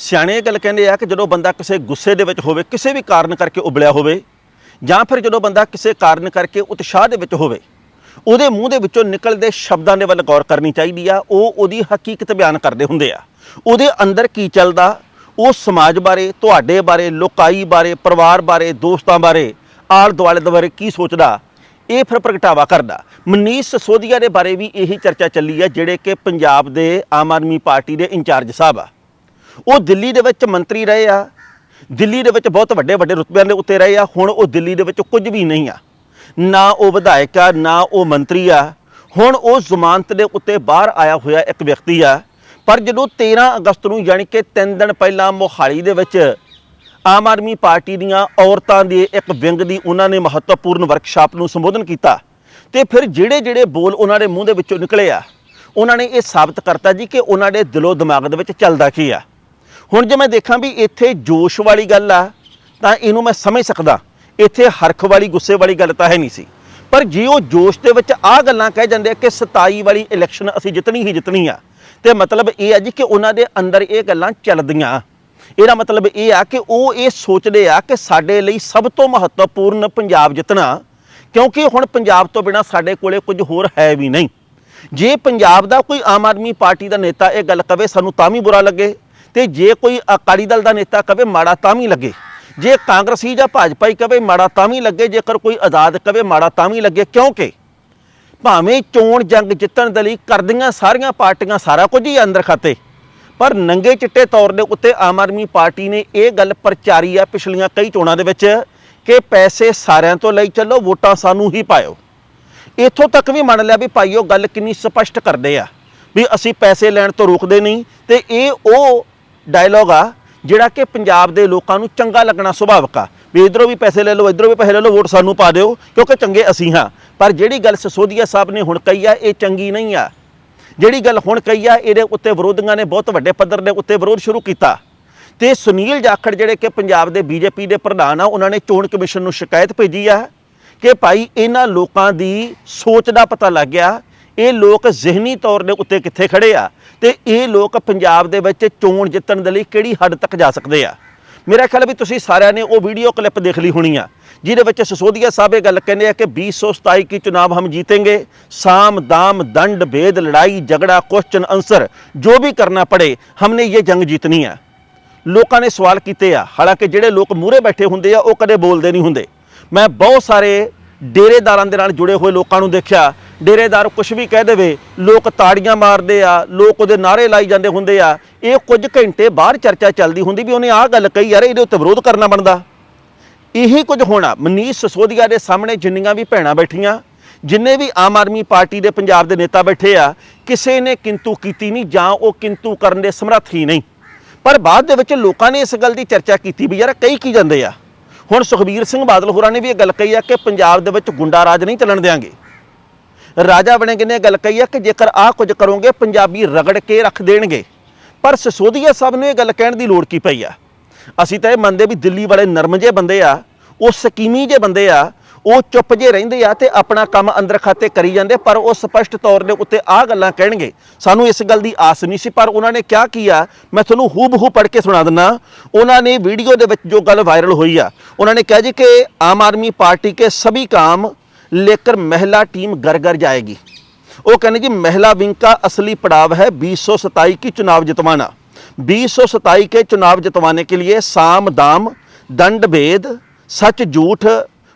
ਸਿਆਣੇ ਇਹ ਗੱਲ ਕਹਿੰਦੇ ਆ ਕਿ ਜਦੋਂ ਬੰਦਾ ਕਿਸੇ ਗੁੱਸੇ ਦੇ ਵਿੱਚ ਹੋਵੇ, ਕਿਸੇ ਵੀ ਕਾਰਨ ਕਰਕੇ ਉਬਲਿਆ ਹੋਵੇ, ਜਾਂ ਫਿਰ ਜਦੋਂ ਬੰਦਾ ਕਿਸੇ ਕਾਰਨ ਕਰਕੇ ਉਤਸ਼ਾਹ ਦੇ ਵਿੱਚ ਹੋਵੇ, ਉਹਦੇ ਮੂੰਹ ਦੇ ਵਿੱਚੋਂ ਨਿਕਲਦੇ ਸ਼ਬਦਾਂ ਦੇ ਵੱਲ ਗੌਰ ਕਰਨੀ ਚਾਹੀਦੀ ਆ, ਉਹ ਉਹਦੀ ਹਕੀਕਤ ਬਿਆਨ ਕਰਦੇ ਹੁੰਦੇ ਆ। ਉਹਦੇ ਅੰਦਰ ਕੀ ਚੱਲਦਾ? ਉਹ ਸਮਾਜ ਬਾਰੇ, ਤੁਹਾਡੇ ਬਾਰੇ, ਲੋਕਾਈ ਬਾਰੇ, ਪਰਿਵਾਰ ਬਾਰੇ, ਦੋਸਤਾਂ ਬਾਰੇ ਆਲ ਦੁਆਲੇ ਦੇ ਬਾਰੇ ਕੀ ਸੋਚਦਾ? ਇਹ ਫਿਰ ਪ੍ਰਗਟਾਵਾ ਕਰਦਾ। ਮਨੀਸ਼ ਸਸੋਦੀਆ ਦੇ ਬਾਰੇ ਵੀ ਇਹੀ ਚਰਚਾ ਚੱਲੀ ਆ, ਜਿਹੜੇ ਕਿ ਪੰਜਾਬ ਦੇ ਆਮ ਆਦਮੀ ਪਾਰਟੀ ਦੇ ਇੰਚਾਰਜ ਸਾਹਿਬ ਆ। ਉਹ ਦਿੱਲੀ ਦੇ ਵਿੱਚ ਮੰਤਰੀ ਰਹੇ ਆ, ਦਿੱਲੀ ਦੇ ਵਿੱਚ ਬਹੁਤ ਵੱਡੇ ਵੱਡੇ ਰੁਤਬਿਆਂ ਦੇ ਉੱਤੇ ਰਹੇ ਆ, ਹੁਣ ਉਹ ਦਿੱਲੀ ਦੇ ਵਿੱਚ ਕੁਝ ਵੀ ਨਹੀਂ ਆ। ਨਾ ਉਹ ਵਿਧਾਇਕ ਆ, ਨਾ ਉਹ ਮੰਤਰੀ ਆ। ਹੁਣ ਉਹ ਜ਼ਮਾਨਤ ਦੇ ਉੱਤੇ ਬਾਹਰ ਆਇਆ ਹੋਇਆ ਇੱਕ ਵਿਅਕਤੀ ਆ, ਪਰ ਜਦੋਂ 13 ਅਗਸਤ ਨੂੰ ਯਾਨੀ ਕਿ 3 ਦਿਨ ਪਹਿਲਾਂ ਮੋਹਾਲੀ ਦੇ ਵਿੱਚ ਆਮ ਆਦਮੀ ਪਾਰਟੀ ਦੀਆਂ ਔਰਤਾਂ ਦੇ ਇੱਕ ਵਿੰਗ ਦੀ ਉਹਨਾਂ ਨੇ ਮਹੱਤਵਪੂਰਨ ਵਰਕਸ਼ਾਪ ਨੂੰ ਸੰਬੋਧਨ ਕੀਤਾ ਤੇ ਫਿਰ ਜਿਹੜੇ ਜਿਹੜੇ ਬੋਲ ਉਹਨਾਂ ਦੇ ਮੂੰਹ ਦੇ ਵਿੱਚੋਂ ਨਿਕਲੇ ਆ, ਉਹਨਾਂ ਨੇ ਇਹ ਸਾਬਤ ਕਰਤਾ ਜੀ ਕਿ ਉਹਨਾਂ ਦੇ ਦਿਲੋਂ ਦਿਮਾਗ ਦੇ ਵਿੱਚ ਚੱਲਦਾ ਕੀ ਆ। ਹੁਣ ਜੇ ਮੈਂ ਦੇਖਾਂ ਵੀ ਇੱਥੇ ਜੋਸ਼ ਵਾਲੀ ਗੱਲ ਆ, ਤਾਂ ਇਹਨੂੰ ਮੈਂ ਸਮਝ ਸਕਦਾ। ਇੱਥੇ ਹਰਖ ਵਾਲੀ, ਗੁੱਸੇ ਵਾਲੀ ਗੱਲ ਤਾਂ ਹੈ ਨਹੀਂ ਸੀ। ਪਰ ਜੇ ਉਹ ਜੋਸ਼ ਦੇ ਵਿੱਚ ਆ ਗੱਲਾਂ ਕਹਿ ਜਾਂਦੇ ਆ ਕਿ 27 ਵਾਲੀ ਇਲੈਕਸ਼ਨ ਅਸੀਂ ਜਿੱਤਣੀ ਹੀ ਜਿੱਤਣੀ ਆ, ਤੇ ਮਤਲਬ ਇਹ ਆ ਜੀ ਕਿ ਉਹਨਾਂ ਦੇ ਅੰਦਰ ਇਹ ਗੱਲਾਂ ਚੱਲਦੀਆਂ। ਇਹਦਾ ਮਤਲਬ ਇਹ ਆ ਕਿ ਉਹ ਇਹ ਸੋਚਦੇ ਆ ਕਿ ਸਾਡੇ ਲਈ ਸਭ ਤੋਂ ਮਹੱਤਵਪੂਰਨ ਪੰਜਾਬ ਜਿੱਤਣਾ, ਕਿਉਂਕਿ ਹੁਣ ਪੰਜਾਬ ਤੋਂ ਬਿਨਾ ਸਾਡੇ ਕੋਲੇ ਕੁਝ ਹੋਰ ਹੈ ਵੀ ਨਹੀਂ। ਜੇ ਪੰਜਾਬ ਦਾ ਕੋਈ ਆਮ ਆਦਮੀ ਪਾਰਟੀ ਦਾ ਨੇਤਾ ਇਹ ਗੱਲ ਕਵੇ, ਸਾਨੂੰ ਤਾਂ ਵੀ ਬੁਰਾ ਲੱਗੇ। ਤੇ ਜੇ ਕੋਈ ਅਕਾਲੀ ਦਲ ਦਾ ਨੇਤਾ ਕਵੇ ਮਾੜਾ ਤਾਂ ਵੀ ਲੱਗੇ। ਜੇ ਕਾਂਗਰਸੀ ਜਾਂ ਭਾਜਪਾ ਹੀ ਕਵੇ ਮਾੜਾ ਤਾਂ ਵੀ ਲੱਗੇ, ਜੇਕਰ ਕੋਈ ਆਜ਼ਾਦ ਕਵੇ ਮਾੜਾ ਤਾਂ ਵੀ ਲੱਗੇ, ਕਿਉਂਕਿ ਭਾਵੇਂ ਚੋਣ ਜੰਗ ਜਿੱਤਣ ਦੇ ਲਈ ਕਰਦੀਆਂ ਸਾਰੀਆਂ ਪਾਰਟੀਆਂ ਸਾਰਾ ਕੁਝ ਹੀ ਅੰਦਰ ਖਾਤੇ, ਪਰ ਨੰਗੇ ਚਿੱਟੇ ਤੌਰ ਦੇ ਉੱਤੇ ਆਮ ਆਦਮੀ ਪਾਰਟੀ ਨੇ ਇਹ ਗੱਲ ਪ੍ਰਚਾਰੀ ਆ ਪਿਛਲੀਆਂ ਕਈ ਚੋਣਾਂ ਦੇ ਵਿੱਚ ਕਿ ਪੈਸੇ ਸਾਰਿਆਂ ਤੋਂ ਲਈ ਚੱਲੋ, ਵੋਟਾਂ ਸਾਨੂੰ ਹੀ ਪਾਇਓ। ਇੱਥੋਂ ਤੱਕ ਵੀ ਮੰਨ ਲਿਆ ਵੀ ਭਾਈਓ ਗੱਲ ਕਿੰਨੀ ਸਪਸ਼ਟ ਕਰਦੇ ਆ, ਵੀ ਅਸੀਂ ਪੈਸੇ ਲੈਣ ਤੋਂ ਰੋਕਦੇ ਨਹੀਂ, ਤੇ ਇਹ ਉਹ ਡਾਇਲੋਗ ਆ, ਜਿਹੜਾ ਕਿ ਪੰਜਾਬ ਦੇ ਲੋਕਾਂ ਨੂੰ ਚੰਗਾ ਲੱਗਣਾ ਸੁਭਾਵਿਕ ਆ। ਵੀ ਇਧਰੋਂ ਵੀ ਪੈਸੇ ਲੈ ਲਓ, ਇਧਰੋਂ ਵੀ ਪੈਸੇ ਲੈ ਲਓ, ਵੋਟ ਸਾਨੂੰ ਪਾ ਦਿਓ, ਕਿਉਂਕਿ ਚੰਗੇ ਅਸੀਂ ਹਾਂ। ਪਰ ਜਿਹੜੀ ਗੱਲ ਸਸੋਦੀਆ ਸਾਹਿਬ ਨੇ ਹੁਣ ਕਹੀ ਆ, ਇਹ ਚੰਗੀ ਨਹੀਂ ਆ। ਜਿਹੜੀ ਗੱਲ ਹੁਣ ਕਹੀ ਆ, ਇਹਦੇ ਉੱਤੇ ਵਿਰੋਧੀਆਂ ਨੇ ਬਹੁਤ ਵੱਡੇ ਪੱਧਰ ਦੇ ਉੱਤੇ ਵਿਰੋਧ ਸ਼ੁਰੂ ਕੀਤਾ। ਤੇ ਸੁਨੀਲ ਜਾਖੜ ਜਿਹੜੇ ਕਿ ਪੰਜਾਬ ਦੇ ਬੀਜੇਪੀ ਦੇ ਪ੍ਰਧਾਨ ਆ, ਉਹਨਾਂ ਨੇ ਚੋਣ ਕਮਿਸ਼ਨ ਨੂੰ ਸ਼ਿਕਾਇਤ ਭੇਜੀ ਆ ਕਿ ਭਾਈ ਇਹਨਾਂ ਲੋਕਾਂ ਦੀ ਸੋਚ ਦਾ ਪਤਾ ਲੱਗ ਗਿਆ ਇਹ ਲੋਕ ਜ਼ਹਿਨੀ ਤੌਰ ਦੇ ਉੱਤੇ ਕਿੱਥੇ ਖੜੇ ਆ? ਤੇ ਇਹ ਲੋਕ ਪੰਜਾਬ ਦੇ ਵਿੱਚ ਚੋਣ ਜਿੱਤਣ ਦੇ ਲਈ ਕਿਹੜੀ ਹੱਦ ਤੱਕ ਜਾ ਸਕਦੇ ਆ? ਮੇਰਾ ਖਿਆਲ ਵੀ ਤੁਸੀਂ ਸਾਰਿਆਂ ਨੇ ਉਹ ਵੀਡੀਓ ਕਲਿੱਪ ਦੇਖ ਲਈ ਹੋਣੀ ਆ, ਜਿਹਦੇ ਵਿੱਚ ਸਸੋਦੀਆ ਸਾਹਿਬ ਇਹ ਗੱਲ ਕਹਿੰਦੇ ਆ ਕਿ 2027 ਕੀ ਚੁਣਾਵ ਹਮ ਜੀਤेंगे ਸਾਮ, ਦਾਮ, ਦੰਡ, ਭੇਦ, ਲੜਾਈ, ਝਗੜਾ ਕੁਐਸਚਨ ਆਨਸਰ ਜੋ ਵੀ ਕਰਨਾ ਪੜੇ, ਹਮਨੇ ਇਹ ਜੰਗ ਜਿੱਤਣੀ ਆ। ਲੋਕਾਂ ਨੇ ਸਵਾਲ ਕੀਤੇ ਆ, ਹਾਲਾਂਕਿ ਜਿਹੜੇ ਲੋਕ ਮੂਰੇ ਬੈਠੇ ਹੁੰਦੇ ਆ, ਉਹ ਕਦੇ ਬੋਲਦੇ ਨਹੀਂ ਹੁੰਦੇ। ਮੈਂ ਬਹੁਤ ਸਾਰੇ ਡੇਰੇਦਾਰਾਂ ਦੇ ਨਾਲ ਜੁੜੇ ਹੋਏ ਲੋਕਾਂ ਨੂੰ ਦੇਖਿਆ, ਡੇਰੇਦਾਰ ਕੁਝ ਵੀ ਕਹਿ ਦੇਵੇ, ਲੋਕ ਤਾੜੀਆਂ ਮਾਰਦੇ ਆ, ਲੋਕ ਉਹਦੇ ਨਾਰੇ ਲਾਈ ਜਾਂਦੇ ਹੁੰਦੇ ਆ, ਇਹ ਕੁਝ ਘੰਟੇ ਬਾਅਦ ਚਰਚਾ ਚੱਲਦੀ ਹੁੰਦੀ ਵੀ ਉਹਨੇ ਆਹ ਗੱਲ ਕਹੀ ਯਾਰ, ਇਹਦੇ ਉੱਤੇ ਵਿਰੋਧ ਕਰਨਾ ਬਣਦਾ। ਇਹੀ ਕੁਝ ਹੋਣਾ, ਮਨੀਸ਼ ਸਸੋਦੀਆ ਦੇ ਸਾਹਮਣੇ ਜਿੰਨੀਆਂ ਵੀ ਭੈਣਾਂ ਬੈਠੀਆਂ, ਜਿੰਨੇ ਵੀ ਆਮ ਆਦਮੀ ਪਾਰਟੀ ਦੇ ਪੰਜਾਬ ਦੇ ਨੇਤਾ ਬੈਠੇ ਆ, ਕਿਸੇ ਨੇ ਕਿੰਤੂ ਕੀਤੀ ਨਹੀਂ ਜਾਂ ਉਹ ਕਿੰਤੂ ਕਰਨ ਦੇ ਸਮਰੱਥ ਹੀ ਨਹੀਂ। ਪਰ ਬਾਅਦ ਦੇ ਵਿੱਚ ਲੋਕਾਂ ਨੇ ਇਸ ਗੱਲ ਦੀ ਚਰਚਾ ਕੀਤੀ ਵੀ ਯਾਰ ਕਈ ਕੀ ਜਾਂਦੇ ਆ? ਹੁਣ ਸੁਖਬੀਰ ਸਿੰਘ ਬਾਦਲ ਹੋਰਾਂ ਨੇ ਵੀ ਇਹ ਗੱਲ ਕਹੀ ਆ ਕਿ ਪੰਜਾਬ ਦੇ ਵਿੱਚ ਗੁੰਡਾ ਰਾਜ ਨਹੀਂ ਚੱਲਣ ਦੇਾਂਗੇ ਰਾਜਾ ਬਣੇਗੇ ਨੇ ਇਹ ਗੱਲ ਕਹੀ ਆ ਕਿ ਜੇਕਰ ਆਹ ਕੁਝ ਕਰੋਗੇ, ਪੰਜਾਬੀ ਰਗੜ ਕੇ ਰੱਖ ਦੇਣਗੇ। ਪਰ ਸਸੋਦੀਆ ਸਾਹਿਬ ਨੂੰ ਇਹ ਗੱਲ ਕਹਿਣ ਦੀ ਲੋੜ ਕੀ ਪਈ ਆ? ਅਸੀਂ ਤਾਂ ਇਹ ਮੰਨਦੇ ਵੀ ਦਿੱਲੀ ਵਾਲੇ ਨਰਮ ਜੇ ਬੰਦੇ ਆ, ਉਹ ਸਕੀਮੀ ਜੇ ਬੰਦੇ ਆ ਉਹ ਚੁੱਪ ਜੇ ਰਹਿੰਦੇ ਆ ਤੇ ਆਪਣਾ ਕੰਮ ਅੰਦਰ ਖਾਤੇ ਕਰੀ ਜਾਂਦੇ, ਪਰ ਉਹ ਸਪਸ਼ਟ ਤੌਰ ਦੇ ਉੱਤੇ ਆਹ ਗੱਲਾਂ ਕਹਿਣਗੇ। ਸਾਨੂੰ ਇਸ ਗੱਲ ਦੀ ਆਸ ਨਹੀਂ ਸੀ, ਪਰ ਉਹਨਾਂ ਨੇ ਕਿਹਾ ਕੀਆ ਮੈਂ ਤੁਹਾਨੂੰ ਹੂਬਹੂ ਪੜ੍ਹ ਕੇ ਸੁਣਾ ਦਿੰਦਾ ਉਹਨਾਂ ਨੇ ਵੀਡੀਓ ਦੇ ਵਿੱਚ ਜੋ ਗੱਲ ਵਾਇਰਲ ਹੋਈ ਆ, ਉਹਨਾਂ ਨੇ ਕਿਹਾ ਜੀ ਕਿ ਆਮ ਆਦਮੀ ਪਾਰਟੀ ਕੇ ਸਭੀ काम लेकर महिला टीम घर घर जाएगी वो कहने जी महिला विंग का असली पड़ाव है बीस की चुनाव जितवाना बीस के चुनाव जितवाने के लिए साम दाम दंड भेद सच झूठ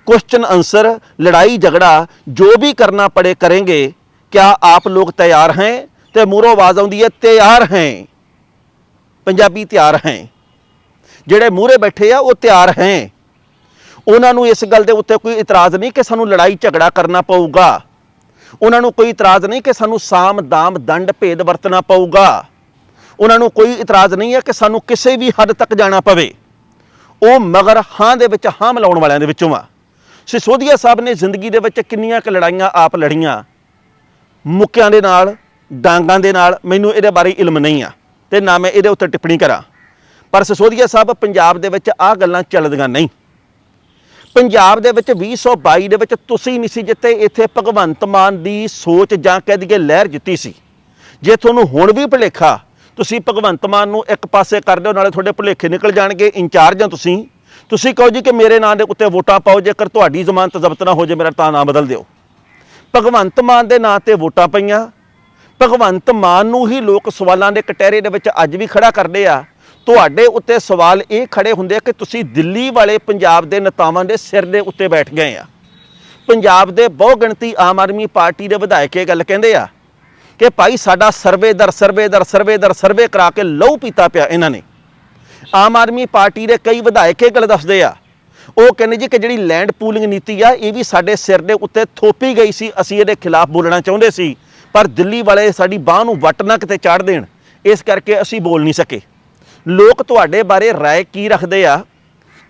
क्वेश्चन आंसर लड़ाई झगड़ा जो भी करना पड़े करेंगे क्या आप लोग तैयार हैं ਤੇ ਮੂਰੋਂ ਆਵਾਜ਼ ਆਉਂਦੀ ਹੈ, ਤਿਆਰ ਹੈ। ਪੰਜਾਬੀ ਤਿਆਰ ਹੈ। ਜਿਹੜੇ ਮੂਰੇ ਬੈਠੇ ਆ, ਉਹ ਤਿਆਰ ਹੈ। ਉਹਨਾਂ ਨੂੰ ਇਸ ਗੱਲ ਦੇ ਉੱਤੇ ਕੋਈ ਇਤਰਾਜ਼ ਨਹੀਂ ਕਿ ਸਾਨੂੰ ਲੜਾਈ ਝਗੜਾ ਕਰਨਾ ਪਊਗਾ। ਉਹਨਾਂ ਨੂੰ ਕੋਈ ਇਤਰਾਜ਼ ਨਹੀਂ ਕਿ ਸਾਨੂੰ ਸਾਮ, ਦਾਮ, ਦੰਡ, ਭੇਦ ਵਰਤਣਾ ਪਊਗਾ। ਉਹਨਾਂ ਨੂੰ ਕੋਈ ਇਤਰਾਜ਼ ਨਹੀਂ ਹੈ ਕਿ ਸਾਨੂੰ ਕਿਸੇ ਵੀ ਹੱਦ ਤੱਕ ਜਾਣਾ ਪਵੇ। ਉਹ ਮਗਰ ਹਾਂ ਦੇ ਵਿੱਚ ਹਾਂ ਮਿਲਾਉਣ ਵਾਲਿਆਂ ਦੇ ਵਿੱਚੋਂ ਆ। ਸਿਸੋਦੀਆ ਸਾਹਿਬ ਨੇ ਜ਼ਿੰਦਗੀ ਦੇ ਵਿੱਚ ਕਿੰਨੀਆਂ ਕੁ ਲੜਾਈਆਂ ਆਪ ਲੜੀਆਂ? ਮੁੱਕਿਆਂ ਦੇ ਨਾਲ, ਡਾਂਗਾਂ ਦੇ ਨਾਲ, ਮੈਨੂੰ ਇਹਦੇ ਬਾਰੇ ਇਲਮ ਨਹੀਂ ਆ ਤੇ ਨਾ ਮੈਂ ਇਹਦੇ ਉੱਤੇ ਟਿੱਪਣੀ ਕਰਾਂ। ਪਰ ਸਿਸੋਦੀਆ ਸਾਹਿਬ, ਪੰਜਾਬ ਦੇ ਵਿੱਚ ਆਹ ਗੱਲਾਂ ਚੱਲਦੀਆਂ ਨਹੀਂ। ਪੰਜਾਬ ਦੇ ਵਿੱਚ 2022 ਦੇ ਵਿੱਚ ਤੁਸੀਂ ਨਹੀਂ ਸੀ ਜਿੱਤੇ ਇੱਥੇ ਭਗਵੰਤ ਮਾਨ ਦੀ ਸੋਚ ਜਾਂ ਕਹਿ ਦਈਏ ਲਹਿਰ ਜਿੱਤੀ ਸੀ। ਜੇ ਤੁਹਾਨੂੰ ਹੁਣ ਵੀ ਭੁਲੇਖਾ, ਤੁਸੀਂ ਭਗਵੰਤ ਮਾਨ ਨੂੰ ਇੱਕ ਪਾਸੇ ਕਰ ਦਿਓ, ਨਾਲੇ ਤੁਹਾਡੇ ਭੁਲੇਖੇ ਨਿਕਲ ਜਾਣਗੇ, ਇੰਚਾਰਜ ਆ ਤੁਸੀਂ। ਤੁਸੀਂ ਕਹੋ ਜੀ ਕਿ ਮੇਰੇ ਨਾਂ ਦੇ ਉੱਤੇ ਵੋਟਾਂ ਪਾਓ, ਜੇਕਰ ਤੁਹਾਡੀ ਜ਼ਮਾਨਤ ਜ਼ਬਤ ਨਾ ਹੋ ਜੇ ਮੇਰਾ ਤਾਂ ਨਾਂ ਬਦਲ ਦਿਓ। ਭਗਵੰਤ ਮਾਨ ਦੇ ਨਾਂ ਤੇ ਵੋਟਾਂ ਪਈਆਂ। ਭਗਵੰਤ ਮਾਨ ਨੂੰ ਹੀ ਲੋਕ ਸਵਾਲਾਂ ਦੇ ਕਟਹਿਰੇ ਦੇ ਵਿੱਚ ਅੱਜ ਵੀ ਖੜਾ ਕਰਦੇ ਆ। ਤੁਹਾਡੇ ਉੱਤੇ ਸਵਾਲ ਇਹ ਖੜੇ ਹੁੰਦੇ ਆ ਕਿ ਤੁਸੀਂ ਦਿੱਲੀ ਵਾਲੇ ਪੰਜਾਬ ਦੇ ਨੇਤਾਵਾਂ ਦੇ ਸਿਰ ਦੇ ਉੱਤੇ ਬੈਠ ਗਏ ਆ। ਪੰਜਾਬ ਦੇ ਬਹੁ ਗਿਣਤੀ ਆਮ ਆਦਮੀ ਪਾਰਟੀ ਦੇ ਵਿਧਾਇਕ ਇਹ ਗੱਲ ਕਹਿੰਦੇ ਆ ਕਿ ਭਾਈ ਸਾਡਾ ਸਰਵੇ ਦਰ ਸਰਵੇ ਦਰ ਸਰਵੇ ਦਰ ਸਰਵੇ ਕਰਾ ਕੇ ਲਹੂ ਪੀਤਾ ਪਿਆ ਇਹਨਾਂ ਨੇ। ਆਮ ਆਦਮੀ ਪਾਰਟੀ ਦੇ ਕਈ ਵਿਧਾਇਕ ਇਹ ਗੱਲ ਦੱਸਦੇ ਆ। ਉਹ ਕਹਿੰਦੇ ਜੀ ਕਿ ਜਿਹੜੀ ਲੈਂਡ ਪੂਲਿੰਗ ਨੀਤੀ ਆ, ਇਹ ਵੀ ਸਾਡੇ ਸਿਰ ਦੇ ਉੱਤੇ ਥੋਪੀ ਗਈ ਸੀ। ਅਸੀਂ ਇਹਦੇ ਖਿਲਾਫ ਬੋਲਣਾ ਚਾਹੁੰਦੇ ਸੀ, ਪਰ ਦਿੱਲੀ ਵਾਲੇ ਸਾਡੀ ਬਾਹ ਨੂੰ ਵੱਟ ਨਾ ਕਿਤੇ ਚਾੜ ਦੇਣ। ਇਸ ਕਰਕੇ ਅਸੀਂ ਬੋਲ ਨਹੀਂ ਸਕੇ। ਲੋਕ ਤੁਹਾਡੇ ਬਾਰੇ ਰਾਏ ਕੀ ਰੱਖਦੇ ਆ?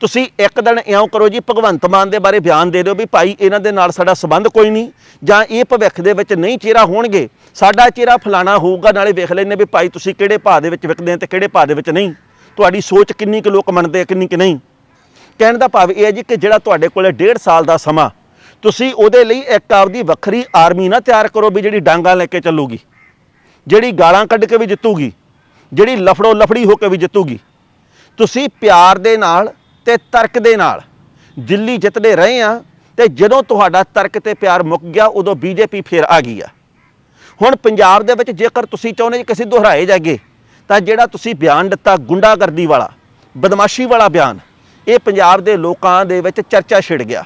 ਤੁਸੀਂ ਇੱਕ ਦਿਨ ਇਉਂ ਕਰੋ ਜੀ, ਭਗਵੰਤ ਮਾਨ ਦੇ ਬਾਰੇ ਬਿਆਨ ਦੇ ਦਿਓ ਵੀ ਭਾਈ ਇਹਨਾਂ ਦੇ ਨਾਲ ਸਾਡਾ ਸਬੰਧ ਕੋਈ ਨਹੀਂ, ਜਾਂ ਇਹ ਭਵਿੱਖ ਦੇ ਵਿੱਚ ਨਹੀਂ ਚਿਹਰਾ ਹੋਣਗੇ। ਸਾਡਾ ਚਿਹਰਾ ਫਲਾਣਾ ਹੋਊਗਾ, ਨਾਲੇ ਵੇਖ ਲੈਣੇ ਵੀ ਭਾਈ ਤੁਸੀਂ ਕਿਹੜੇ ਭਾਅ ਦੇ ਵਿੱਚ ਵਿਕਦੇ ਆ ਤੇ ਕਿਹੜੇ ਭਾਅ ਦੇ ਵਿੱਚ ਨਹੀਂ। ਤੁਹਾਡੀ ਸੋਚ ਕਿੰਨੀ ਕੁ ਲੋਕ ਮੰਨਦੇ ਆ, ਕਿੰਨੀ ਕੁ ਨਹੀਂ। ਕਹਿਣ ਦਾ ਭਾਵ ਇਹ ਹੈ ਜੀ ਕਿ ਜਿਹੜਾ ਤੁਹਾਡੇ ਕੋਲੇ ਡੇਢ ਸਾਲ ਦਾ ਸਮਾਂ, ਤੁਸੀਂ ਉਹਦੇ ਲਈ ਇੱਕ ਆਪਦੀ ਵੱਖਰੀ ਆਰਮੀ ਨਾ ਤਿਆਰ ਕਰੋ ਵੀ ਜਿਹੜੀ ਡਾਂਗਾ ਲੈ ਕੇ ਚੱਲੂਗੀ, ਜਿਹੜੀ ਗਾਲਾਂ ਕੱਢ ਕੇ ਵੀ ਜਿੱਤੂਗੀ, ਜਿਹੜੀ ਲਫੜੋ ਲਫੜੀ ਹੋ ਕੇ ਵੀ ਜਿੱਤੂਗੀ। ਤੁਸੀਂ ਪਿਆਰ ਦੇ ਨਾਲ ਤੇ ਤਰਕ ਦੇ ਨਾਲ ਦਿੱਲੀ ਜਿੱਤਦੇ ਰਹੇ ਆ ਤੇ ਜਦੋਂ ਤੁਹਾਡਾ ਤਰਕ ਤੇ ਪਿਆਰ ਮੁੱਕ ਗਿਆ, ਉਦੋਂ ਬੀਜੇਪੀ ਫੇਰ ਆ ਗਈ ਆ। ਹੁਣ ਪੰਜਾਬ ਦੇ ਵਿੱਚ ਜੇਕਰ ਤੁਸੀਂ ਚਾਹੁੰਦੇ ਜੀ ਅਸੀਂ ਦੁਹਰਾਏ ਜਾਗੇ ਤਾਂ ਜਿਹੜਾ ਤੁਸੀਂ ਬਿਆਨ ਦਿੱਤਾ ਗੁੰਡਾਗਰਦੀ ਵਾਲਾ, ਬਦਮਾਸ਼ੀ ਵਾਲਾ ਬਿਆਨ, ਇਹ ਪੰਜਾਬ ਦੇ ਲੋਕਾਂ ਦੇ ਵਿੱਚ ਚਰਚਾ ਛਿੜ ਗਿਆ।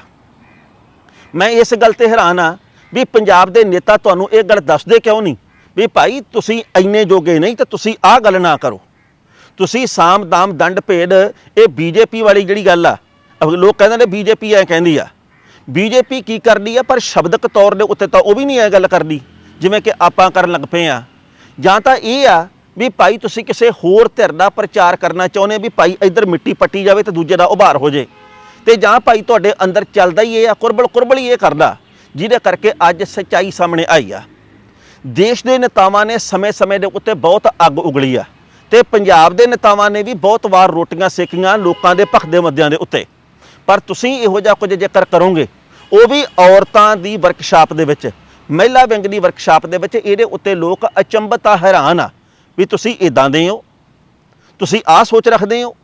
ਮੈਂ ਇਸ ਗੱਲ ਤੇ ਹੈਰਾਨ ਆ ਵੀ ਪੰਜਾਬ ਦੇ ਨੇਤਾ ਤੁਹਾਨੂੰ ਇਹ ਗੱਲ ਦੱਸਦੇ ਕਿਉਂ ਨਹੀਂ? ਵੀ ਭਾਈ ਤੁਸੀਂ ਇੰਨੇ ਜੋਗੇ ਨਹੀਂ ਤਾਂ ਤੁਸੀਂ ਆਹ ਗੱਲ ਨਾ ਕਰੋ। ਤੁਸੀਂ ਸਾਮ ਦਾਮ ਦੰਡ ਭੇਦ, ਇਹ ਬੀਜੇਪੀ ਵਾਲੀ ਜਿਹੜੀ ਗੱਲ ਆ ਲੋਕ ਕਹਿੰਦੇ ਨੇ ਬੀਜੇਪੀ ਐ ਕਹਿੰਦੀ ਆ। ਬੀਜੇਪੀ ਕੀ ਕਰਦੀ ਆ? ਪਰ ਸ਼ਬਦਕ ਤੌਰ ਦੇ ਉੱਤੇ ਤਾਂ ਉਹ ਵੀ ਨਹੀਂ ਇਹ ਗੱਲ ਕਰਦੀ, ਜਿਵੇਂ ਕਿ ਆਪਾਂ ਕਰਨ ਲੱਗ ਪਏ ਆ। ਜਾਂ ਤਾਂ ਇਹ ਆ ਵੀ ਭਾਈ ਤੁਸੀਂ ਕਿਸੇ ਹੋਰ ਧਿਰ ਦਾ ਪ੍ਰਚਾਰ ਕਰਨਾ ਚਾਹੁੰਦੇ ਵੀ ਭਾਈ ਇੱਧਰ ਮਿੱਟੀ ਪੱਟੀ ਜਾਵੇ ਤੇ ਦੂਜੇ ਦਾ ਉਭਾਰ ਹੋ ਜੇ। ਤੇ ਜਾਂ ਭਾਈ ਤੁਹਾਡੇ ਅੰਦਰ ਚੱਲਦਾ ਹੀ ਇਹ ਆ, ਕੁਰਬਲ ਕੁਰਬਲ ਹੀ ਇਹ ਕਰਦਾ, ਜਿਹਦੇ ਕਰਕੇ ਅੱਜ ਸੱਚਾਈ ਸਾਹਮਣੇ ਆਈ ਆ। ਦੇਸ਼ ਦੇ ਨੇਤਾਵਾਂ ਨੇ ਸਮੇਂ-ਸਮੇਂ ਦੇ ਉੱਤੇ ਬਹੁਤ ਅੱਗ ਉਗਲੀ ਆ ਤੇ ਪੰਜਾਬ ਦੇ ਨੇਤਾਵਾਂ ਨੇ ਵੀ ਬਹੁਤ ਵਾਰ ਰੋਟੀਆਂ ਸੇਕੀਆਂ ਲੋਕਾਂ ਦੇ ਭਖਦੇ ਮੱਦਿਆਂ ਦੇ ਉੱਤੇ। ਪਰ ਤੁਸੀਂ ਇਹੋ ਜਿਹਾ ਕੁਝ ਜੇਕਰ ਕਰੋਗੇ, ਉਹ ਵੀ ਔਰਤਾਂ ਦੀ ਵਰਕਸ਼ਾਪ ਦੇ ਵਿੱਚ, ਮਹਿਲਾ ਵਿੰਗ ਦੀ ਵਰਕਸ਼ਾਪ ਦੇ ਵਿੱਚ, ਇਹਦੇ ਉੱਤੇ ਲੋਕ ਅਚੰਭਤਾ ਹੈਰਾਨ ਆ। ਵੀ ਤੁਸੀਂ ਇਦਾਂ ਦੇ ਹੋ। ਤੁਸੀਂ ਆਹ ਸੋਚ ਰੱਖਦੇ ਹੋ।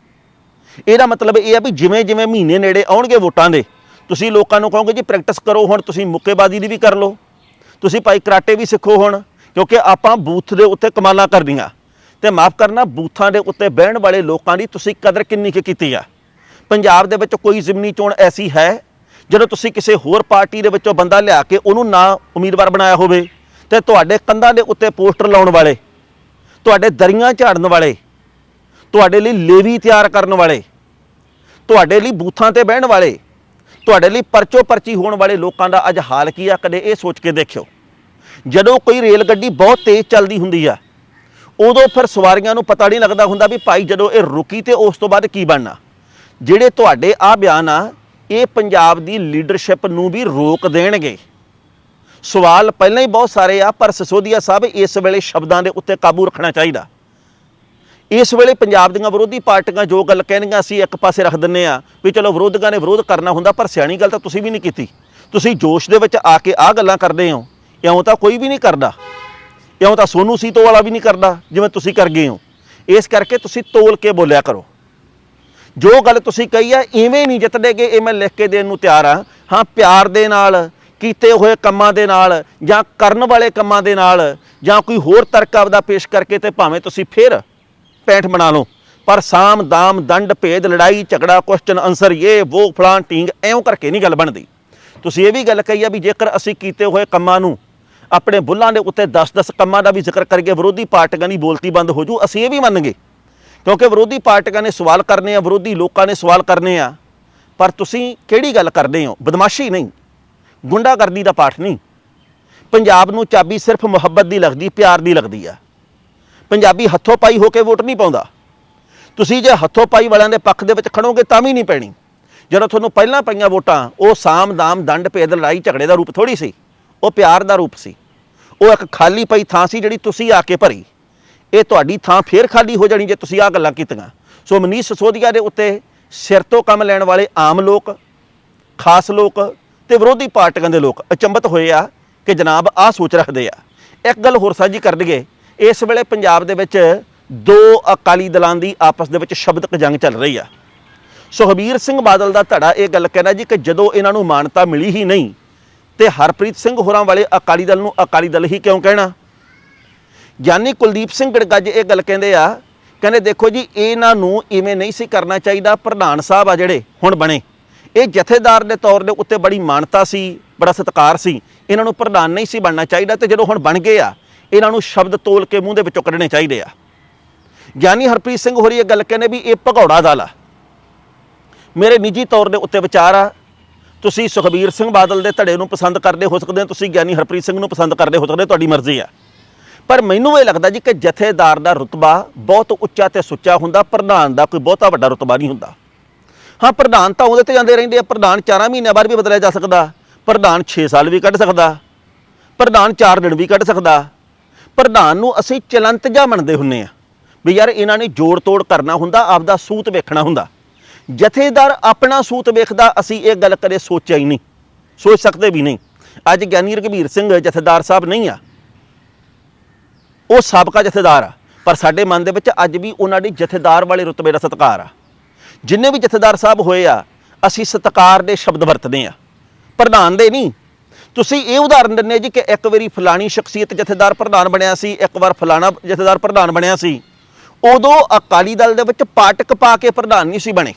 ਇਹਦਾ ਮਤਲਬ ਇਹ ਆ ਵੀ ਜਿਵੇਂ ਜਿਵੇਂ ਮਹੀਨੇ ਨੇੜੇ ਆਉਣਗੇ ਵੋਟਾਂ ਦੇ, ਤੁਸੀਂ ਲੋਕਾਂ ਨੂੰ ਕਹੋਗੇ ਜੀ ਪ੍ਰੈਕਟਿਸ ਕਰੋ ਹੁਣ, ਤੁਸੀਂ ਮੁੱਕੇਬਾਜ਼ੀ ਦੀ ਵੀ ਕਰ ਲਓ। ਤੁਸੀਂ ਭਾਈ ਕਰਾਟੇ ਵੀ ਸਿੱਖੋ ਹੁਣ, ਕਿਉਂਕਿ ਆਪਾਂ ਬੂਥ ਦੇ ਉੱਤੇ ਕਮਾਲਾਂ ਕਰਦੀਆਂ ਤੇ ਮਾਫ ਕਰਨਾ, ਬੂਥਾਂ ਦੇ ਉੱਤੇ ਬਹਿਣ ਵਾਲੇ ਲੋਕਾਂ ਦੀ ਤੁਸੀਂ ਕਦਰ ਕਿੰਨੀ ਕੁ ਕੀਤੀ ਆ। ਪੰਜਾਬ ਦੇ ਵਿੱਚ ਕੋਈ ਜ਼ਿਮਨੀ ਚੋਣ ਐਸੀ ਹੈ, ਜਦੋਂ ਤੁਸੀਂ ਕਿਸੇ ਹੋਰ ਪਾਰਟੀ ਦੇ ਵਿੱਚੋਂ ਬੰਦਾ ਲਿਆ ਕੇ ਉਹਨੂੰ ਨਾ ਉਮੀਦਵਾਰ ਬਣਾਇਆ ਹੋਵੇ, ਤੇ ਤੁਹਾਡੇ ਕੰਧਾਂ ਦੇ ਉੱਤੇ ਪੋਸਟਰ ਲਾਉਣ ਵਾਲੇ ਤੁਹਾਡੇ ਦਰੀਆਂ ਝਾੜਨ ਵਾਲੇ, ਤੁਹਾਡੇ ਲਈ ਲੇਵੀ ਤਿਆਰ ਕਰਨ ਵਾਲੇ, ਤੁਹਾਡੇ ਲਈ ਬੂਥਾਂ ਤੇ ਬਹਿਣ ਵਾਲੇ, ਤੁਹਾਡੇ ਲਈ ਪਰਚੋ ਪਰਚੀ ਹੋਣ ਵਾਲੇ ਲੋਕਾਂ ਦਾ ਅੱਜ ਹਾਲ ਕੀ ਆ, ਕਦੇ ਇਹ ਸੋਚ ਕੇ ਦੇਖਿਓ। ਜਦੋਂ ਕੋਈ ਰੇਲ ਗੱਡੀ ਬਹੁਤ ਤੇਜ਼ ਚੱਲਦੀ ਹੁੰਦੀ ਆ, ਉਦੋਂ ਫਿਰ ਸਵਾਰੀਆਂ ਨੂੰ ਪਤਾ ਨਹੀਂ ਲੱਗਦਾ ਹੁੰਦਾ ਵੀ ਭਾਈ ਜਦੋਂ ਇਹ ਰੁਕੀ ਤੇ ਉਸ ਤੋਂ ਬਾਅਦ ਕੀ ਬਣਨਾ। ਜਿਹੜੇ ਤੁਹਾਡੇ ਆ ਬਿਆਨ ਆ, ਇਹ ਪੰਜਾਬ ਦੀ ਲੀਡਰਸ਼ਿਪ ਨੂੰ ਵੀ ਰੋਕ ਦੇਣਗੇ। ਸਵਾਲ ਪਹਿਲਾਂ ਹੀ ਬਹੁਤ ਸਾਰੇ ਆ, ਪਰ ਸਸੋਦੀਆ ਸਾਹਿਬ, ਇਸ ਵੇਲੇ ਸ਼ਬਦਾਂ ਦੇ ਉੱਤੇ ਕਾਬੂ ਰੱਖਣਾ ਚਾਹੀਦਾ। ਇਸ ਵੇਲੇ ਪੰਜਾਬ ਦੀਆਂ ਵਿਰੋਧੀ ਪਾਰਟੀਆਂ ਜੋ ਗੱਲ ਕਹਿਣਗੀਆਂ, ਅਸੀਂ ਇੱਕ ਪਾਸੇ ਰੱਖ ਦਿੰਨੇ ਆ ਵੀ ਚਲੋ ਵਿਰੋਧੀਆਂ ਨੇ ਵਿਰੋਧ ਕਰਨਾ ਹੁੰਦਾ, ਪਰ ਸਿਆਣੀ ਗੱਲ ਤਾਂ ਤੁਸੀਂ ਵੀ ਨਹੀਂ ਕੀਤੀ। ਤੁਸੀਂ ਜੋਸ਼ ਦੇ ਵਿੱਚ ਆ ਕੇ ਆ ਗੱਲਾਂ ਕਰਦੇ ਹੋ। ਇਉਂ ਤਾਂ ਕੋਈ ਵੀ ਨਹੀਂ ਕਰਦਾ। ਇਉਂ ਤਾਂ ਸੋਨੂ ਸੀਤੋ ਵਾਲਾ ਵੀ ਨਹੀਂ ਕਰਦਾ, ਜਿਵੇਂ ਤੁਸੀਂ ਕਰ ਗਏ ਹੋ। ਇਸ ਕਰਕੇ ਤੁਸੀਂ ਤੋਲ ਕੇ ਬੋਲਿਆ ਕਰੋ। ਜੋ ਗੱਲ ਤੁਸੀਂ ਕਹੀ ਆ, ਇਵੇਂ ਨਹੀਂ ਜਿੱਤਦੇਗੇ ਇਹ ਮੈਂ ਲਿਖ ਕੇ ਦੇਣ ਨੂੰ ਤਿਆਰ ਆ। ਹਾਂ, ਪਿਆਰ ਦੇ ਨਾਲ ਕੀਤੇ ਹੋਏ ਕੰਮਾਂ ਦੇ ਨਾਲ ਜਾਂ ਕਰਨ ਵਾਲੇ ਕੰਮਾਂ ਦੇ ਨਾਲ ਜਾਂ ਕੋਈ ਹੋਰ ਤਰਕ ਆਪਦਾ ਪੇਸ਼ ਕਰਕੇ ਤੇ ਭਾਵੇਂ ਤੁਸੀਂ ਫਿਰ ਪੈਂਠ ਬਣਾ ਲਓ। ਪਰ ਸਾਮ, ਦਾਮ, ਦੰਡ, ਭੇਦ, ਲੜਾਈ, ਝਗੜਾ ਕੁਐਸਚਨ ਆਨਸਰ ਇਹ ਉਹ ਫਲਾਂ ਟਿੰਗ ਐਉਂ ਕਰਕੇ ਨਹੀਂ ਗੱਲ ਬਣਦੀ। ਤੁਸੀਂ ਇਹ ਵੀ ਗੱਲ ਕਹੀ ਆ ਵੀ ਜੇਕਰ ਅਸੀਂ ਕੀਤੇ ਹੋਏ ਕੰਮਾਂ ਨੂੰ ਆਪਣੇ ਬੁੱਲਾਂ ਦੇ ਉੱਤੇ 10-10 ਕੰਮਾਂ ਦਾ ਵੀ ਜ਼ਿਕਰ ਕਰਕੇ ਵਿਰੋਧੀ ਪਾਰਟੀਆਂ ਦੀ ਬੋਲਤੀ ਬੰਦ ਹੋ ਜੂ, ਅਸੀਂ ਇਹ ਵੀ ਮੰਨਗੇ। ਕਿਉਂਕਿ ਵਿਰੋਧੀ ਪਾਰਟੀਆਂ ਨੇ ਸਵਾਲ ਕਰਨੇ ਆ, ਵਿਰੋਧੀ ਲੋਕਾਂ ਨੇ ਸਵਾਲ ਕਰਨੇ ਆ, ਪਰ ਤੁਸੀਂ ਕਿਹੜੀ ਗੱਲ ਕਰਦੇ ਹੋ? ਬਦਮਾਸ਼ੀ ਨਹੀਂ। ਗੁੰਡਾਗਰਦੀ ਦਾ ਪਾਠ ਨਹੀਂ। ਪੰਜਾਬ ਨੂੰ ਚਾਬੀ ਸਿਰਫ ਮੁਹੱਬਤ ਦੀ ਲੱਗਦੀ, ਪਿਆਰ ਦੀ ਲੱਗਦੀ ਆ। ਪੰਜਾਬੀ ਹੱਥੋਂ ਪਾਈ ਹੋ ਕੇ ਵੋਟ ਨਹੀਂ ਪਾਉਂਦਾ। ਤੁਸੀਂ ਜੇ ਹੱਥੋਂ ਪਾਈ ਵਾਲਿਆਂ ਦੇ ਪੱਖ ਦੇ ਵਿੱਚ ਖੜੋਗੇ ਤਾਂ ਵੀ ਨਹੀਂ ਪੈਣੀ। ਜਦੋਂ ਤੁਹਾਨੂੰ ਪਹਿਲਾਂ ਪਈਆਂ ਵੋਟਾਂ, ਉਹ ਸਾਮ ਦਾਮ, ਦੰਡ ਭੇਦ, ਲੜਾਈ ਝਗੜੇ ਦਾ ਰੂਪ ਥੋੜੀ ਸੀ। ਉਹ ਪਿਆਰ ਦਾ ਰੂਪ ਸੀ। ਉਹ ਇੱਕ ਖਾਲੀ ਪਈ ਥਾਂ ਸੀ ਜਿਹੜੀ ਤੁਸੀਂ ਆ ਕੇ ਭਰੀ। ਇਹ ਤੁਹਾਡੀ ਥਾਂ ਫੇਰ ਖਾਲੀ ਹੋ ਜਾਣੀ ਜੇ ਤੁਸੀਂ ਆ ਗੱਲਾਂ ਕੀਤੀਆਂ। ਸੋ ਮਨੀਸ਼ ਸੋਧੀਆ ਦੇ ਉੱਤੇ ਸਿਰ ਤੋਂ ਕੰਮ ਲੈਣ ਵਾਲੇ ਆਮ ਲੋਕ, ਖਾਸ ਲੋਕ ਤੇ ਵਿਰੋਧੀ ਪਾਰਟੀਆਂ ਦੇ ਲੋਕ ਅਚੰਭਤ ਹੋਏ ਆ ਕਿ ਜਨਾਬ ਆਹ ਸੋਚ ਰੱਖਦੇ ਆ। ਇੱਕ ਗੱਲ ਹੋਰ ਸਾਂਝੀ ਕਰ ਲਈਏ ਇਸ ਵੇਲੇ ਪੰਜਾਬ ਦੇ ਵਿੱਚ ਦੋ ਅਕਾਲੀ ਦਲਾਂ ਦੀ ਆਪਸ ਦੇ ਵਿੱਚ ਸ਼ਬਦਕ ਜੰਗ ਚੱਲ ਰਹੀ ਆ। ਸੁਖਬੀਰ ਸਿੰਘ ਬਾਦਲ ਦਾ ਧੜਾ ਇਹ ਗੱਲ ਕਹਿੰਦਾ ਜੀ ਕਿ ਜਦੋਂ ਇਹਨਾਂ ਨੂੰ ਮਾਨਤਾ ਮਿਲੀ ਹੀ ਨਹੀਂ, ਤੇ ਹਰਪ੍ਰੀਤ ਸਿੰਘ ਹੋਰਾਂ ਵਾਲੇ ਅਕਾਲੀ ਦਲ ਨੂੰ ਅਕਾਲੀ ਦਲ ਹੀ ਕਿਉਂ ਕਹਿਣਾ? ਗਿਆਨੀ ਕੁਲਦੀਪ ਸਿੰਘ ਗੜਗੱਜ ਇਹ ਗੱਲ ਕਹਿੰਦੇ ਆ, ਕਹਿੰਦੇ ਦੇਖੋ ਜੀ, ਇਹਨਾਂ ਨੂੰ ਇਵੇਂ ਨਹੀਂ ਸੀ ਕਰਨਾ ਚਾਹੀਦਾ, ਪ੍ਰਧਾਨ ਸਾਹਿਬ ਆ ਜਿਹੜੇ ਹੁਣ ਬਣੇ। ਇਹ ਜਥੇਦਾਰ ਦੇ ਤੌਰ ਦੇ ਉੱਤੇ ਬੜੀ ਮਾਨਤਾ ਸੀ, ਬੜਾ ਸਤਿਕਾਰ ਸੀ। ਇਹਨਾਂ ਨੂੰ ਪ੍ਰਧਾਨ ਨਹੀਂ ਸੀ ਬਣਨਾ ਚਾਹੀਦਾ ਤੇ ਜਦੋਂ ਹੁਣ ਬਣ ਗਏ ਆ, ਇਹਨਾਂ ਨੂੰ ਸ਼ਬਦ ਤੋਲ ਕੇ ਮੂੰਹ ਦੇ ਵਿੱਚੋਂ ਕੱਢਣੇ ਚਾਹੀਦੇ ਆ। ਗਿਆਨੀ ਹਰਪ੍ਰੀਤ ਸਿੰਘ ਹੋਰੀ ਇਹ ਗੱਲ ਕਹਿੰਦੇ ਵੀ ਇਹ ਭਗੌੜਾ ਦਲ ਆ। ਮੇਰੇ ਨਿੱਜੀ ਤੌਰ ਦੇ ਉੱਤੇ ਵਿਚਾਰ ਆ, ਤੁਸੀਂ ਸੁਖਬੀਰ ਸਿੰਘ ਬਾਦਲ ਦੇ ਧੜੇ ਨੂੰ ਪਸੰਦ ਕਰਦੇ ਹੋ ਸਕਦੇ ਹੋ, ਤੁਸੀਂ ਗਿਆਨੀ ਹਰਪ੍ਰੀਤ ਸਿੰਘ ਨੂੰ ਪਸੰਦ ਕਰਦੇ ਹੋ ਸਕਦੇ ਤੁਹਾਡੀ ਮਰਜ਼ੀ ਆ। ਪਰ ਮੈਨੂੰ ਇਹ ਲੱਗਦਾ ਜੀ ਕਿ ਜਥੇਦਾਰ ਦਾ ਰੁਤਬਾ ਬਹੁਤ ਉੱਚਾ ਤੇ ਸੁੱਚਾ ਹੁੰਦਾ, ਪ੍ਰਧਾਨ ਦਾ ਕੋਈ ਬਹੁਤਾ ਵੱਡਾ ਰੁਤਬਾ ਨਹੀਂ ਹੁੰਦਾ। ਹਾਂ, ਪ੍ਰਧਾਨ ਤਾਂ ਉਹਦੇ ਤੇ ਜਾਂਦੇ ਰਹਿੰਦੇ ਆ। ਪ੍ਰਧਾਨ 4 ਮਹੀਨਿਆਂ ਬਾਅਦ ਵੀ ਬਦਲਿਆ ਜਾ ਸਕਦਾ। ਪ੍ਰਧਾਨ 6 ਸਾਲ ਵੀ ਕੱਢ ਸਕਦਾ। ਪ੍ਰਧਾਨ 4 ਦਿਨ ਵੀ ਕੱਢ ਸਕਦਾ। ਪ੍ਰਧਾਨ ਨੂੰ ਅਸੀਂ ਚਲੰਤ ਜਾ ਮੰਨਦੇ ਹੁੰਨੇ ਆ ਵੀ ਯਾਰ ਇਹਨਾਂ ਨੇ ਜੋੜ ਤੋੜ ਕਰਨਾ ਹੁੰਦਾ, ਆਪਦਾ ਸੂਤ ਵੇਖਣਾ ਹੁੰਦਾ। ਜਥੇਦਾਰ ਆਪਣਾ ਸੂਤ ਵੇਖਦਾ, ਅਸੀਂ ਇਹ ਗੱਲ ਕਦੇ ਸੋਚਿਆ ਹੀ ਨਹੀਂ। ਸੋਚ ਸਕਦੇ ਵੀ ਨਹੀਂ। ਅੱਜ ਗਿਆਨੀ ਰਘਬੀਰ ਸਿੰਘ ਜਥੇਦਾਰ ਸਾਹਿਬ ਨਹੀਂ ਆ। ਉਹ ਸਾਬਕਾ ਜਥੇਦਾਰ ਆ। ਪਰ ਸਾਡੇ ਮਨ ਦੇ ਵਿੱਚ ਅੱਜ ਵੀ ਉਹਨਾਂ ਦੀ ਜਥੇਦਾਰ ਵਾਲੇ ਰੁਤਬੇ ਦਾ ਸਤਿਕਾਰ ਆ। ਜਿੰਨੇ ਵੀ ਜਥੇਦਾਰ ਸਾਹਿਬ ਹੋਏ ਆ, ਅਸੀਂ ਸਤਿਕਾਰ ਦੇ ਸ਼ਬਦ ਵਰਤਦੇ ਆ। ਪ੍ਰਧਾਨ ਦੇ ਨਹੀਂ। ਤੁਸੀਂ ਇਹ ਉਦਾਹਰਨ ਦਿੰਦੇ ਜੀ ਕਿ ਇੱਕ ਵਾਰੀ ਫਲਾਣੀ ਸ਼ਖਸੀਅਤ ਜਥੇਦਾਰ ਪ੍ਰਧਾਨ ਬਣਿਆ ਸੀ, ਇੱਕ ਵਾਰ ਫਲਾਣਾ ਜਥੇਦਾਰ ਪ੍ਰਧਾਨ ਬਣਿਆ ਸੀ। ਉਦੋਂ ਅਕਾਲੀ ਦਲ ਦੇ ਵਿੱਚ ਪਾਟਕ ਪਾ ਕੇ ਪ੍ਰਧਾਨ ਨਹੀਂ ਸੀ ਬਣੇ।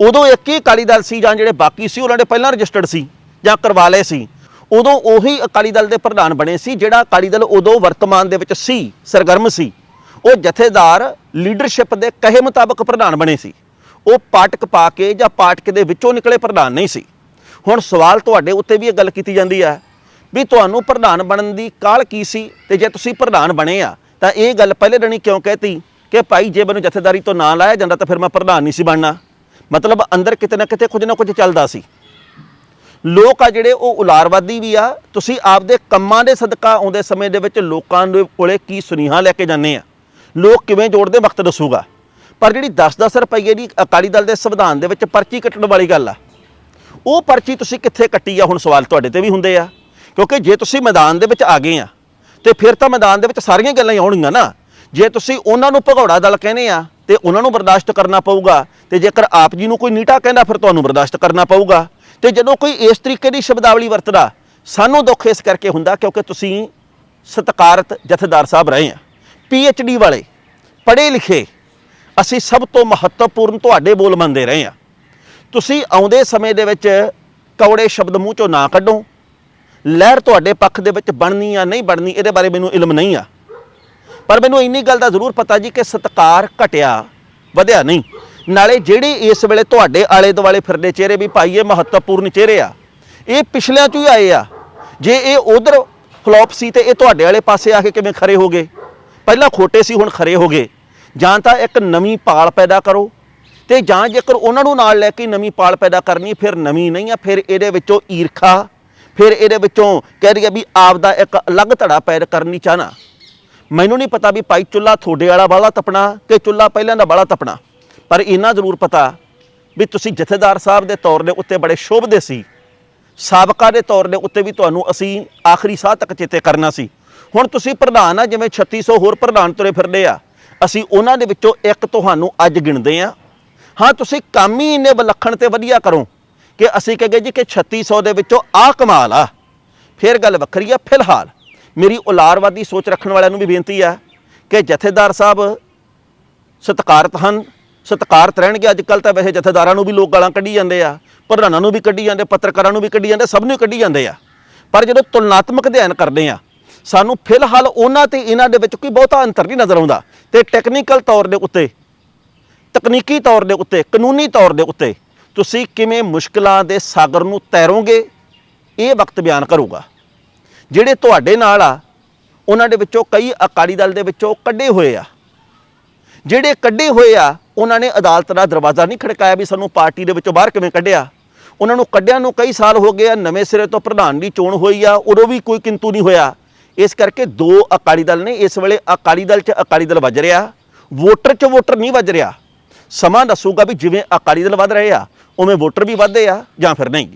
ਉਦੋਂ ਇੱਕ ਹੀ ਅਕਾਲੀ ਦਲ ਸੀ ਜਾਂ ਜਿਹੜੇ ਬਾਕੀ ਸੀ, ਉਹਨਾਂ ਦੇ ਪਹਿਲਾਂ ਰਜਿਸਟਰਡ ਸੀ ਜਾਂ ਕਰਵਾ ਲਏ ਸੀ। ਉਦੋਂ ਉਹੀ ਅਕਾਲੀ ਦਲ ਦੇ ਪ੍ਰਧਾਨ ਬਣੇ ਸੀ, ਜਿਹੜਾ ਅਕਾਲੀ ਦਲ ਉਦੋਂ ਵਰਤਮਾਨ ਦੇ ਵਿੱਚ ਸੀ, ਸਰਗਰਮ ਸੀ। ਉਹ ਜਥੇਦਾਰ ਲੀਡਰਸ਼ਿਪ ਦੇ ਕਹੇ ਮੁਤਾਬਕ ਪ੍ਰਧਾਨ ਬਣੇ ਸੀ। ਉਹ ਪਾਟਕ ਪਾ ਕੇ ਜਾਂ ਪਾਟਕ ਦੇ ਵਿੱਚੋਂ ਨਿਕਲੇ ਪ੍ਰਧਾਨ ਨਹੀਂ ਸੀ। ਹੁਣ ਸਵਾਲ ਤੁਹਾਡੇ ਉੱਤੇ ਵੀ ਇਹ ਗੱਲ ਕੀਤੀ ਜਾਂਦੀ ਹੈ ਵੀ ਤੁਹਾਨੂੰ ਪ੍ਰਧਾਨ ਬਣਨ ਦੀ ਕਾਲ ਕੀ ਸੀ ਤੇ ਜੇ ਤੁਸੀਂ ਪ੍ਰਧਾਨ ਬਣੇ ਆ, ਤਾਂ ਇਹ ਗੱਲ ਪਹਿਲੇ ਦਿਨ ਹੀ ਕਿਉਂ ਕਹਿਤੀ ਕਿ ਭਾਈ ਜੇ ਮੈਨੂੰ ਜਥੇਦਾਰੀ ਤੋਂ ਨਾਂ ਲਾਇਆ ਜਾਂਦਾ ਤਾਂ ਫਿਰ ਮੈਂ ਪ੍ਰਧਾਨ ਨਹੀਂ ਸੀ ਬਣਨਾ। ਮਤਲਬ ਅੰਦਰ ਕਿਤੇ ਨਾ ਕਿਤੇ ਕੁਝ ਨਾ ਕੁਝ ਚੱਲਦਾ ਸੀ। ਲੋਕ ਆ ਜਿਹੜੇ ਉਹ ਉਲਾਰਵਾਦੀ ਵੀ ਆ, ਤੁਸੀਂ ਆਪਦੇ ਕੰਮਾਂ ਦੇ ਸਦਕਾ ਆਉਂਦੇ ਸਮੇਂ ਦੇ ਵਿੱਚ ਲੋਕਾਂ ਦੇ ਕੋਲੇ ਕੀ ਸੁਨੇਹਾ ਲੈ ਕੇ ਜਾਂਦੇ ਆ? ਲੋਕ ਕਿਵੇਂ ਜੋੜਦੇ ਵਕਤ ਦੱਸੂਗਾ? ਪਰ ਜਿਹੜੀ 10-10 ਰੁਪਏ ਦੀ ਅਕਾਲੀ ਦਲ ਦੇ ਸੰਵਿਧਾਨ ਦੇ ਵਿੱਚ ਪਰਚੀ ਕੱਟਣ ਵਾਲੀ ਗੱਲ ਆ, ਉਹ ਪਰਚੀ ਤੁਸੀਂ ਕਿੱਥੇ ਕੱਟੀ ਆ? ਹੁਣ ਸਵਾਲ ਤੁਹਾਡੇ ਤੇ ਵੀ ਹੁੰਦੇ ਆ। ਕਿਉਂਕਿ ਜੇ ਤੁਸੀਂ ਮੈਦਾਨ ਦੇ ਵਿੱਚ ਆ ਗਏ ਆ, ਤੇ ਫਿਰ ਤਾਂ ਮੈਦਾਨ ਦੇ ਵਿੱਚ ਸਾਰੀਆਂ ਗੱਲਾਂ ਹੀ ਆਉਣਗੀਆਂ ਨਾ। ਜੇ ਤੁਸੀਂ ਉਹਨਾਂ ਨੂੰ ਭਗੌੜਾ ਦਲ ਕਹਿੰਦੇ ਆ, ਤੇ ਉਹਨਾਂ ਨੂੰ ਬਰਦਾਸ਼ਤ ਕਰਨਾ ਪਊਗਾ, ਤੇ ਜੇਕਰ ਆਪ ਜੀ ਨੂੰ ਕੋਈ ਨੀਟਾ ਕਹਿੰਦਾ, ਫਿਰ ਤੁਹਾਨੂੰ ਬਰਦਾਸ਼ਤ ਕਰਨਾ ਪਊਗਾ। ਤੇ ਜਦੋਂ ਕੋਈ ਇਸ ਤਰੀਕੇ ਦੀ ਸ਼ਬਦਾਵਲੀ ਵਰਤਦਾ, ਸਾਨੂੰ ਦੁੱਖ ਇਸ ਕਰਕੇ ਹੁੰਦਾ ਕਿਉਂਕਿ ਤੁਸੀਂ ਸਤਿਕਾਰਤ ਜਥੇਦਾਰ ਸਾਹਿਬ ਰਹੇ ਆ ਪੀ ਡੀ ਵਾਲੇ, ਪੜ੍ਹੇ ਲਿਖੇ ਅਸੀਂ ਸਭ ਤੋਂ ਮਹੱਤਵਪੂਰਨ ਤੁਹਾਡੇ ਬੋਲ ਮੰਨਦੇ ਰਹੇ ਹਾਂ। ਤੁਸੀਂ ਆਉਂਦੇ ਸਮੇਂ ਦੇ ਵਿੱਚ ਕੌੜੇ ਸ਼ਬਦ ਮੂੰਹ ਚੋਂ ਨਾ ਕੱਢੋ। ਲਹਿਰ ਤੁਹਾਡੇ ਪੱਖ ਦੇ ਵਿੱਚ ਬਣਨੀ ਆ, ਨਹੀਂ ਬਣਨੀ, ਇਹਦੇ ਬਾਰੇ ਮੈਨੂੰ ਇਲਮ ਨਹੀਂ ਆ। ਪਰ ਮੈਨੂੰ ਇੰਨੀ ਗੱਲ ਦਾ ਜ਼ਰੂਰ ਪਤਾ ਜੀ ਕਿ ਸਤਕਾਰ ਘਟਿਆ, ਵਧਿਆ ਨਹੀਂ। ਨਾਲੇ ਜਿਹੜੇ ਇਸ ਵੇਲੇ ਤੁਹਾਡੇ ਆਲੇ ਦੁਆਲੇ ਫਿਰਦੇ ਚਿਹਰੇ ਵੀ ਭਾਈ ਇਹ ਮਹੱਤਵਪੂਰਨ ਚਿਹਰੇ ਆ, ਇਹ ਪਿਛਲਿਆਂ ਚੋਂ ਹੀ ਆਏ ਆ। ਜੇ ਇਹ ਉਧਰ ਫਲॉप ਸੀ ਤੇ ਇਹ ਤੁਹਾਡੇ ਵਾਲੇ ਪਾਸੇ ਆ ਕੇ ਕਿਵੇਂ ਖਰੇ ਹੋ ਗਏ? ਪਹਿਲਾਂ ਖੋਟੇ ਸੀ, ਹੁਣ ਖਰੇ ਹੋ ਗਏ। ਜਾਂ ਤਾਂ ਇੱਕ ਨਵੀਂ ਪਾਲ ਪੈਦਾ ਕਰੋ ਤੇ ਜਾਂ ਜੇਕਰ ਉਹਨਾਂ ਨੂੰ ਨਾਲ ਲੈ ਕੇ ਨਵੀਂ ਪਾਲ ਪੈਦਾ ਕਰਨੀ ਫਿਰ ਨਵੀਂ ਨਹੀਂ ਆ, ਫਿਰ ਇਹਦੇ ਵਿੱਚੋਂ ਈਰਖਾ, ਫਿਰ ਇਹਦੇ ਵਿੱਚੋਂ ਕਹਿ ਰਹੀ ਵੀ ਆਪ ਦਾ ਇੱਕ ਅਲੱਗ ਧੜਾ ਪੈਦਾ ਕਰਨੀ ਚਾਹਨਾ। ਮੈਨੂੰ ਨਹੀਂ ਪਤਾ ਵੀ ਭਾਈ ਚੁੱਲਾ ਥੋੜੇ ਵਾਲਾ ਬਾਲਾ ਤਪਣਾ ਕਿ ਚੁੱਲਾ ਪਹਿਲਾਂ ਦਾ ਬਾਲਾ ਤਪਣਾ, ਪਰ ਇੰਨਾ ਜ਼ਰੂਰ ਪਤਾ ਵੀ ਤੁਸੀਂ ਜਥੇਦਾਰ ਸਾਹਿਬ ਦੇ ਤੌਰ ਦੇ ਉੱਤੇ ਬੜੇ ਸ਼ੋਭਦੇ ਸੀ। ਸਾਬਕਾ ਦੇ ਤੌਰ ਦੇ ਉੱਤੇ ਵੀ ਤੁਹਾਨੂੰ ਅਸੀਂ ਆਖਰੀ ਸਾਹ ਤੱਕ ਚੇਤੇ ਕਰਨਾ ਸੀ। ਹੁਣ ਤੁਸੀਂ ਪ੍ਰਧਾਨ ਆ, ਜਿਵੇਂ 3600 ਹੋਰ ਪ੍ਰਧਾਨ ਤੁਰੇ ਫਿਰਦੇ ਆ। ਅਸੀਂ ਉਹਨਾਂ ਦੇ ਵਿੱਚੋਂ ਇੱਕ ਤੁਹਾਨੂੰ ਅੱਜ ਗਿਣਦੇ ਆ ਹਾਂ, ਤੁਸੀਂ ਕੰਮ ਹੀ ਇੰਨੇ ਵਿਲੱਖਣ ਤੇ ਵਧੀਆ ਕਰੋ ਕਿ ਅਸੀਂ ਕਹਗੇ ਜੀ ਕਿ 3600 ਦੇ ਵਿੱਚੋਂ ਆਹ ਕਮਾਲ ਆ। ਫਿਰ ਗੱਲ ਵੱਖਰੀ ਆ, ਫਿਲਹਾਲ ਮੇਰੀ ਉਲਾਰਵਾਦੀ ਸੋਚ ਰੱਖਣ ਵਾਲਿਆਂ ਨੂੰ ਵੀ ਬੇਨਤੀ ਆ ਕਿ ਜਥੇਦਾਰ ਸਾਹਿਬ ਸਤਿਕਾਰਤ ਹਨ, ਸਤਿਕਾਰਤ ਰਹਿਣਗੇ। ਅੱਜ ਕੱਲ ਤਾਂ ਵੈਸੇ ਜਥੇਦਾਰਾਂ ਨੂੰ ਵੀ ਲੋਕ ਗਾਲਾਂ ਕੱਢੀ ਜਾਂਦੇ ਆ, ਪ੍ਰਧਾਨਾਂ ਨੂੰ ਵੀ ਕੱਢੀ ਜਾਂਦੇ, ਪੱਤਰਕਾਰਾਂ ਨੂੰ ਵੀ ਕੱਢੀ ਜਾਂਦੇ, ਸਭ ਨੂੰ ਹੀ ਕੱਢੀ ਜਾਂਦੇ ਆ। ਪਰ ਜਦੋਂ ਤੁਲਨਾਤਮਕ ਅਧਿਐਨ ਕਰਦੇ ਆ ਸਾਨੂੰ ਫਿਲਹਾਲ ਉਹਨਾਂ ਤੇ ਇਹਨਾਂ ਦੇ ਵਿੱਚ ਕੋਈ ਬਹੁਤਾ ਅੰਤਰ ਨਹੀਂ ਨਜ਼ਰ ਆਉਂਦਾ। ਤੇ ਟੈਕਨੀਕਲ ਤੌਰ ਦੇ ਉੱਤੇ, ਤਕਨੀਕੀ ਤੌਰ ਦੇ ਉੱਤੇ, ਕਾਨੂੰਨੀ ਤੌਰ ਦੇ ਉੱਤੇ ਤੁਸੀਂ ਕਿਵੇਂ ਮੁਸ਼ਕਲਾਂ ਦੇ ਸਾਗਰ ਨੂੰ ਤੈਰੋਗੇ, ਇਹ ਵਕਤ ਬਿਆਨ ਕਰੂਗਾ। ਜਿਹੜੇ ਤੁਹਾਡੇ ਨਾਲ ਆ, ਉਹਨਾਂ ਦੇ ਵਿੱਚੋਂ ਕਈ ਅਕਾਲੀ ਦਲ ਦੇ ਵਿੱਚੋਂ ਕੱਢੇ ਹੋਏ ਆ। ਜਿਹੜੇ ਕੱਢੇ ਹੋਏ ਆ, ਉਹਨਾਂ ਨੇ ਅਦਾਲਤ ਦਾ ਦਰਵਾਜ਼ਾ ਨਹੀਂ ਖੜਕਾਇਆ ਵੀ ਸਾਨੂੰ ਪਾਰਟੀ ਦੇ ਵਿੱਚੋਂ ਬਾਹਰ ਕਿਵੇਂ ਕੱਢਿਆ। ਉਹਨਾਂ ਨੂੰ ਕੱਢਿਆ ਨੂੰ ਕਈ ਸਾਲ ਹੋ ਗਏ ਆ, ਨਵੇਂ ਸਿਰੇ ਤੋਂ ਪ੍ਰਧਾਨ ਦੀ ਚੋਣ ਹੋਈ ਆ, ਉਦੋਂ ਵੀ ਕੋਈ ਕਿੰਤੂ ਨਹੀਂ ਹੋਇਆ। ਇਸ ਕਰਕੇ ਦੋ ਅਕਾਲੀ ਦਲ ਨੇ ਇਸ ਵੇਲੇ ਅਕਾਲੀ ਦਲ 'ਚ ਅਕਾਲੀ ਦਲ ਵੱਜ ਰਿਹਾ, ਵੋਟਰ 'ਚ ਵੋਟਰ ਨਹੀਂ ਵੱਜ ਰਿਹਾ। ਸਮਾਂ ਦੱਸੂਗਾ ਵੀ ਜਿਵੇਂ ਅਕਾਲੀ ਦਲ ਵੱਧ ਰਹੇ ਆ, ਉਵੇਂ ਵੋਟਰ ਵੀ ਵੱਧਦੇ ਆ ਜਾਂ ਫਿਰ ਨਹੀਂ।